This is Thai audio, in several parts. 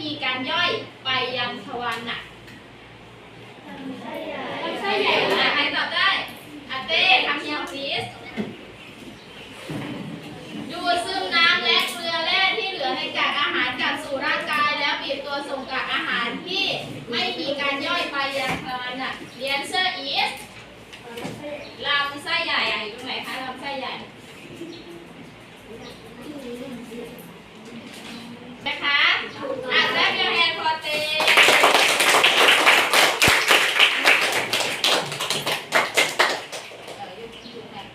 มีการย่อยไปยังทวารหนักลำไส้ใหญ่ขนาดไหนตอบได้อาเต้ทำเนียมซีสดูซึมน้ำและเกลือแร่ที่เหลือในกากอาหารกลับสู่ร่างกายแล้วบีบตัวส่งกากอาหารที่ไม่มีการย่อยไปยังทวารหนักเรียนเซอร์อีสลำไส้ใหญ่อยู่ตรงไหนคะลำไส้ใหญ่นะคะ เ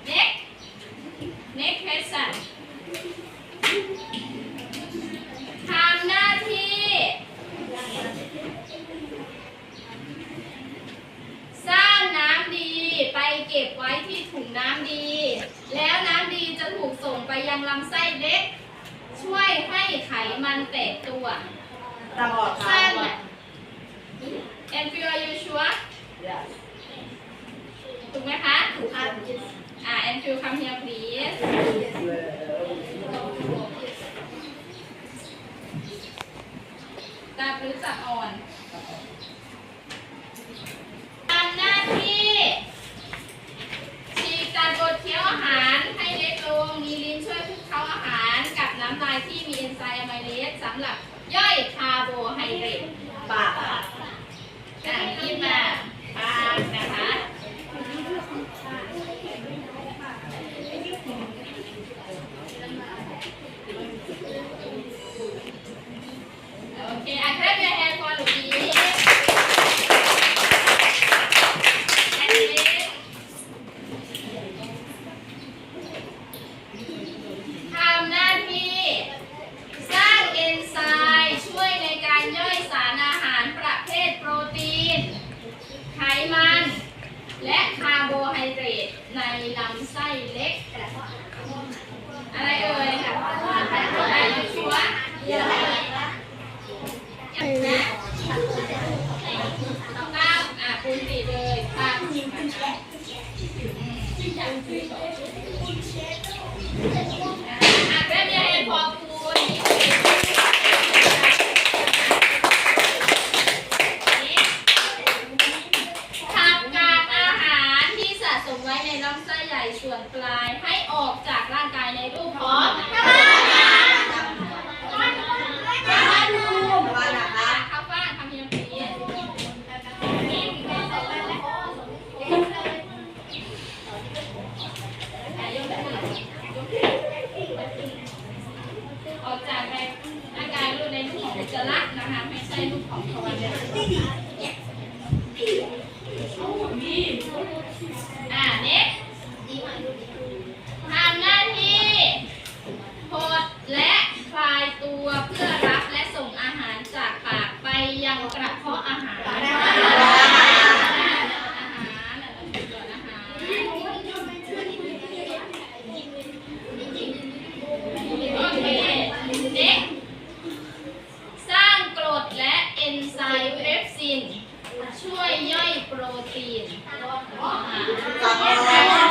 น็กเน็กเพสันทำหน้าที่ สร้างน้ำดีไปเก็บไว้ที่ถุงน้ำดี แล้วน้ำดีจะถูกส่งไปยังลำไส้เล็ก ช่วยให้ไขมันแตกตัว ตาบอดสั้น and feel are you sure ถูกไหมคะอ่า and feel come here please จับหรือจับอ่อนทำหน้าที่ฉีกตัดบดเคี้ยวอาหารให้เล็กลง มีลิ้นช่วยคลุกเคล้าอาหารกับน้ำลายที่มีเอนไซม์อะไมเลสสำหรับย่อยคาร์โบไฮเดรตปากอ่ายิ้มมาปากนะคะโอเคอะ clap your hand for Louise and then ทำหน้าที่ สร้างเอนไซม์ช่วยในการย่อยสารอาหารประเภทโปรตีน ไข มัน และคาร์โบไฮเดรตในลำไส้เล็ก อะไรเอ่ยอะไรชัวร์นะต้องก้าวอะปูนติเลยค่ะอะแป๊บเดียวเองพอปูน ขับกากอาหารที่สะสม ไว้ในลำไส้ใหญ่ส่วนปลายให้ออกจากร่างกายในรูปของ และคลายตัวเพื่อรับและส่งอาหารจากปากไปยังกระเพาะอาหารอาหารอาหารก่อาหารโอเคเน็กสร้างกรดและเอนไซม์เปปซิน ช่วยย่อยโปรตีนใช่แ